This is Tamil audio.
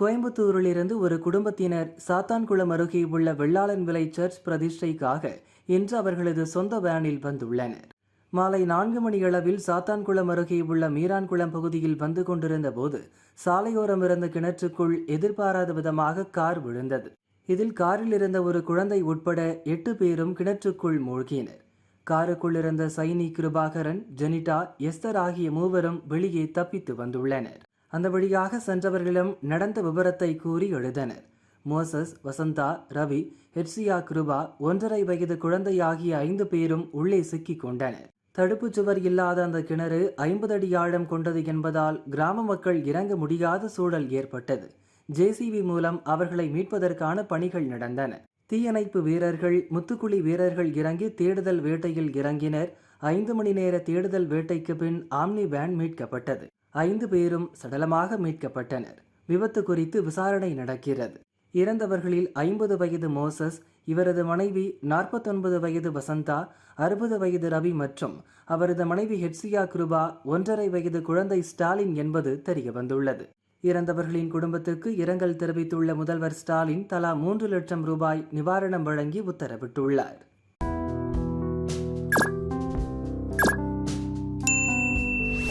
கோயம்புத்தூரிலிருந்து ஒரு குடும்பத்தினர் சாத்தான்குளம் அருகே உள்ள வெள்ளாளன் விலை சர்ச் பிரதிஷ்டைக்காக இன்று அவர்களது சொந்த வேனில் வந்துள்ளனர். மாலை நான்கு மணியளவில் சாத்தான்குளம் அருகே உள்ள மீரான்குளம் பகுதியில் வந்து கொண்டிருந்த போது சாலையோரம் இருந்த கிணற்றுக்குள் எதிர்பாராத விதமாக கார் விழுந்தது. இதில் காரில் இருந்த ஒரு குழந்தை உட்பட எட்டு பேரும் கிணற்றுக்குள் மூழ்கினர். காருக்குள் இருந்த சைனி கிருபாகரன் ஜெனிட்டா எஸ்தர் ஆகிய மூவரும் வெளியே தப்பித்து வந்துள்ளனர். அந்த வழியாக சென்றவர்களிடம் நடந்த விவரத்தை கூறி எழுதனர். மோசஸ் வசந்தா ரவி ஹெட்சியா கிருபா ஒன்றரை வயது குழந்தையாகிய ஐந்து பேரும் உள்ளே சிக்கிக் கொண்டனர். தடுப்புச் சுவர் இல்லாத அந்த கிணறு ஐம்பது அடி ஆழம் கொண்டது என்பதால் கிராம மக்கள் இறங்க முடியாத சூழல் ஏற்பட்டது. ஜேசிபி மூலம் அவர்களை மீட்பதற்கான பணிகள் நடந்தன. தீயணைப்பு வீரர்கள் முத்துக்குழி வீரர்கள் இறங்கி தேடுதல் வேட்டையில் இறங்கினர். ஐந்து மணி நேர தேடுதல் வேட்டைக்கு பின் ஆம்னி வேன் மீட்கப்பட்டது. ஐந்து பேரும் சடலமாக மீட்கப்பட்டனர். விபத்து குறித்து விசாரணை நடக்கிறது. இறந்தவர்களில் ஐம்பது வயது மோசஸ் இவரது மனைவி நாற்பத்தொன்பது வயது வசந்தா அறுபது வயது ரவி மற்றும் அவரது மனைவி ஹெட்சியா கிருபா ஒன்றரை வயது குழந்தை ஸ்டாலின் என்பது தெரியவந்துள்ளது. இறந்தவர்களின் குடும்பத்துக்கு இரங்கல் தெரிவித்துள்ள முதல்வர் ஸ்டாலின் தலா மூன்று லட்சம் ரூபாய் நிவாரணம் வழங்கி உத்தரவிட்டுள்ளார்.